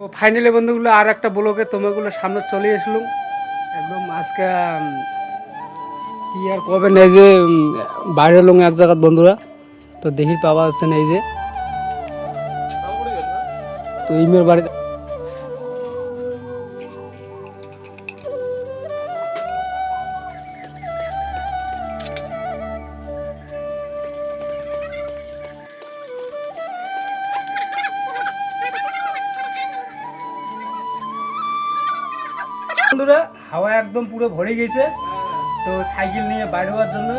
তো ফাইনালি বন্ধুগুলো আর একটা ব্লকে তোমাগুলো সামনে চলে এসলুম একদম আজকে কি আর কবে নেই যে বাইরে লোক এক জায়গার বন্ধুরা। তো দেখি পাওয়া যাচ্ছে না এই যে। তো ইমের বাড়িতে বন্ধুরা, হাওয়া একদম পুরো ভরে গেছে। তো সাইকেল নিয়ে বাইরে হওয়ার জন্য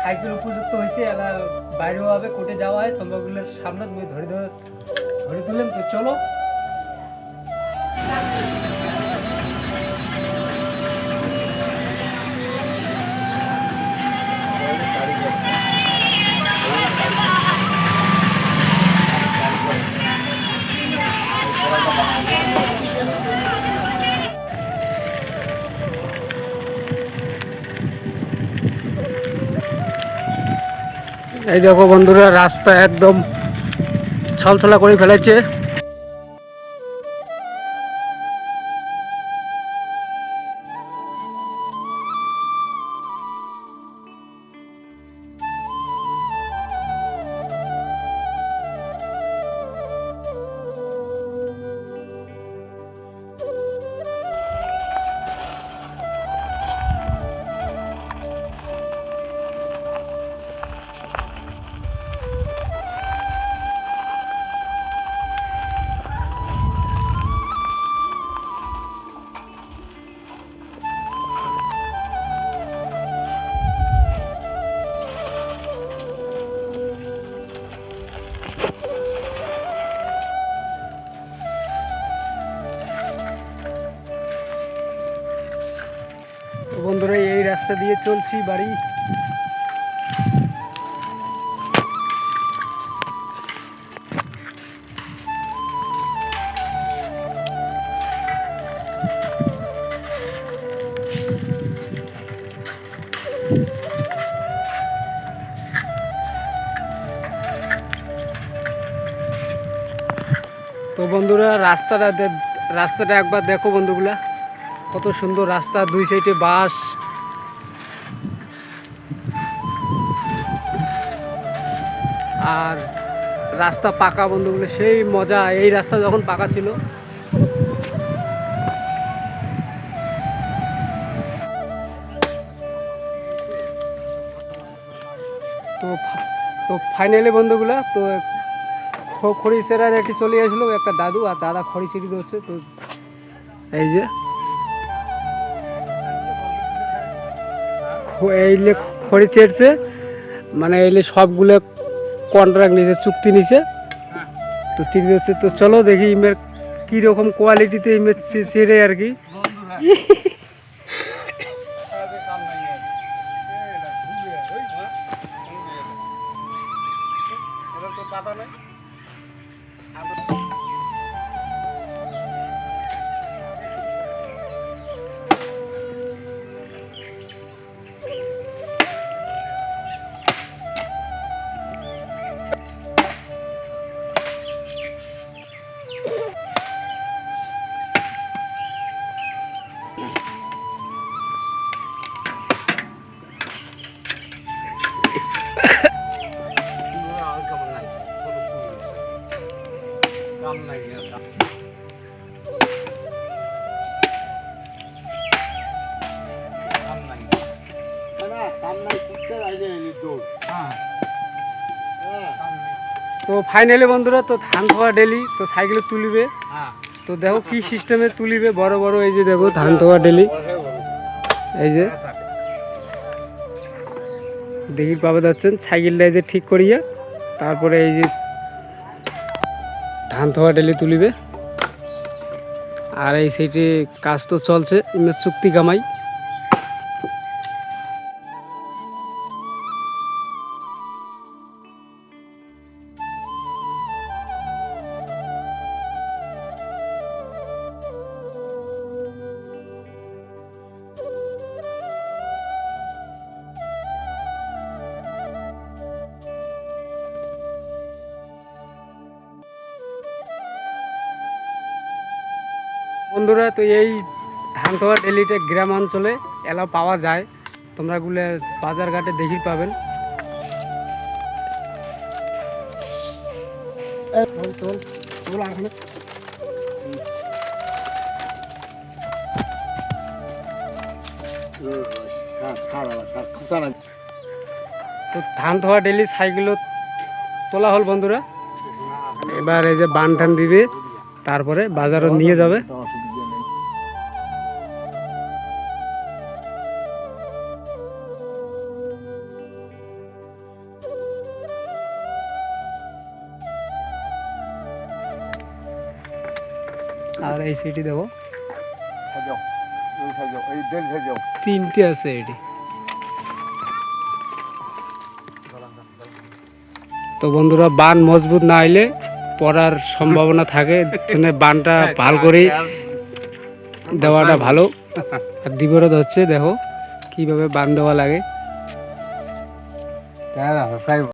সাইকেল উপযুক্ত হয়েছে এলা বাইরে হবে কোটে যাওয়া হয় তোমাগুলোর সামনে ধরে ধরে ধরে তুললাম। তো চলো এই দেখো বন্ধুরা রাস্তা একদম ছলছলা করে ফেলেছে। রাস্তা দিয়ে চলছি বাড়ি। তো বন্ধুরা, রাস্তাটা রাস্তাটা একবার দেখো বন্ধুগুলা। কত সুন্দর রাস্তা, দুই সাইডে বাস আর রাস্তা পাকা বন্ধুগুলো সেই মজা, এই রাস্তা যখন পাকা ছিল। তো তো ফাইনালি বন্ধুগুলা, তো খড়ি সেরার একটি চলে আসলো একটা দাদু, আর দাদা খড়ি ছিঁড়ি হচ্ছে তো এই যে। এইলে খড়ি চেড়ছে মানে এইলে সবগুলো কন্ট্রাক্ট নিছে চুক্তি নিছে তো চিনি হচ্ছে, তো চলো দেখি ইমের কীরকম কোয়ালিটিতে ইমের ছেড়ে আর কি। তো ফাইনালি বন্ধুরা তো ধান ধোয়া ডেলি তো সাইকেলে তুলিবে। তো দেখো কি সিস্টেমে তুলিবে বড় বড় এই যে দেখো ধান ধোয়া ডেলি এই যে। দেখি পাবে যাচ্ছেন সাইকেলটা এই যে ঠিক করিয়া তারপরে এই যে ধান ধোয়া ডেলি তুলিবে। আর এই সেইটি কাজ তো চলছে চুক্তি কামাই। বন্ধুরা, তো এই ধানতোয়া ডেলিতে গ্রাম অঞ্চলে এলা পাওয়া যায়। তোমরা গুলো বাজার ঘাটে দেখি পাবেন তো ধান ধোয়া ডেলি সাইকেলও তোলা হল বন্ধুরা। এবার এই যে বান দিবে, তারপরে বাজারও নিয়ে যাবে। আর এই সিটি দেবো তিনটে আছে এটি। তো বন্ধুরা বান মজবুত না হইলে পড়ার সম্ভাবনা থাকে বানটা ভালো করে দেওয়াটা ভালো। আর দিবরত হচ্ছে দেখো কীভাবে বান দেওয়া লাগে।